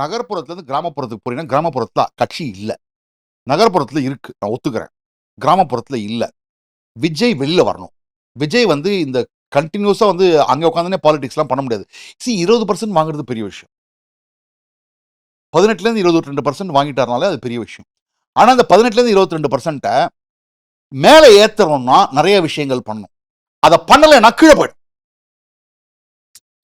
நகர்ப்புறத்துலேருந்து கிராமப்புறத்துக்கு போறீங்கன்னா கிராமப்புறத்தில் கட்சி இல்லை. நகர்ப்புறத்தில் இருக்குது நான் ஒத்துக்கிறேன். கிராமப்புறத்தில் இல்லை. விஜய் வெளியில் வரணும். விஜய் வந்து இந்த கண்டினியூஸாக வந்து அங்கே உட்காந்துனே பாலிடிக்ஸ்லாம் பண்ண முடியாது. சி இருபது பர்சன்ட் வாங்குறது பெரிய விஷயம். பதினெட்டுலேருந்து இருபத்தி ரெண்டு பர்சன்ட் வாங்கிட்டாருனாலே அது பெரிய விஷயம். ஆனால் அந்த பதினெட்டுலேருந்து இருபத்தி ரெண்டு பர்சன்ட்டை மேலே ஏற்றுறோம்னா நிறைய விஷயங்கள் பண்ணணும். அதை பண்ணலைன்னா கீழே போயிடும்.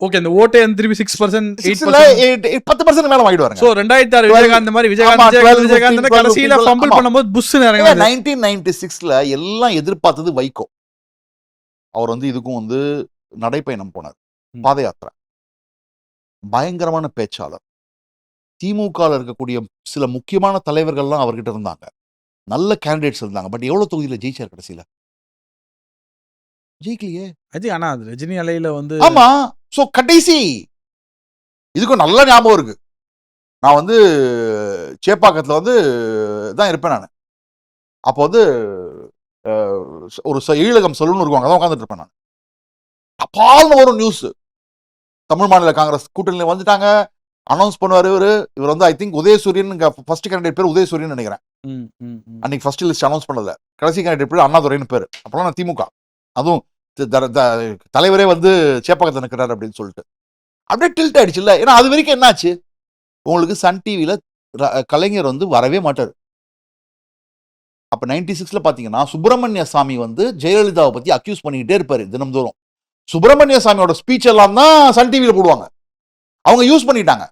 ஓகே அந்த ஓட்டே திருப்பி சிக்ஸ் பர்சன்ட் பத்து பர்சன்ட் மேலே வாங்கிடுவாருங்க. சோ ரெண்டாயிரத்தி ஆறு விஜயகாந்த் மாதிரி விஜயகாந்த் விஜயகாந்த் 12, விஜயகாந்த் 15, கடைசியில 12, ஃபம்பிள் ஆமா. பண்ணும்போது புஷ் நைன்டீன் நைன்டி சிக்ஸ்ல எல்லாம் எதிர்பார்த்தது வைகோ. அவர் வந்து இதுக்கும் வந்து நடைப்பயணம் போனார். பாத யாத்திரை. பயங்கரமான பேச்சாளர். திமுக இருக்கக்கூடிய சில முக்கியமான தலைவர்கள்லாம் அவர்கிட்ட இருந்தாங்க. நல்ல கேண்டிடேட்ஸ் இருந்தாங்க. பட் எவ்வளவு தொகுதியில ஜெயிச்சார் கடைசியில? ஜெயிக்கலையே. அஜய் ஆனா அது ரஜினி அலையில வந்து ஆமா. சோ கடைசி. இதுக்கும் நல்ல ஞாபகம் இருக்கு. நான் வந்து சேப்பாக்கத்துல வந்து தான் இருப்பேன் நான். அப்போ வந்து ஒரு ஈழகம் சலூன் இருக்கும். அங்கே தான் உட்காந்துட்டு இருப்பேன் நான். அப்பால்னு வரும் நியூஸ் தமிழ் மாநில காங்கிரஸ் கூட்டணியில் வந்துட்டாங்க. அனௌன்ஸ் பண்ணுவார் இவர். இவர் வந்து I think Udhayasuriyan. First candidate பேர் உதயசூரியன் நினைக்கிறேன். ம், ம், ம். அன்னைக்கு ஃபர்ஸ்ட் லிஸ்ட் அனௌன்ஸ் பண்ணல. கடைசி கேண்டிடேட் பேர் அண்ணாதுரைன்னு பேர். அப்போலாம் நான் திமுக. அதுவும் தலைவரே வந்து சேப்பாக்கத்தில் நிற்கிறார் அப்படின்னு சொல்லிட்டு. அப்படியே டில்ட் ஆயிடுச்சுல்ல ஏன்னா அது வரைக்கும் என்னாச்சு? உங்களுக்கு சன் டிவியில் கலைஞர் வந்து வரவே மாட்டார். அப்போ நைன்டி சிக்ஸில் பார்த்தீங்கன்னா சுப்பிரமணிய சாமி வந்து ஜெயலலிதாவை பற்றி அக்யூஸ் பண்ணிக்கிட்டே இருப்பார் தினம்தோறும். சுப்பிரமணிய சாமியோட ஸ்பீச் எல்லாம் தான் சன் டிவியில் போடுவாங்க. அவங்க யூஸ் பண்ணிட்டாங்க.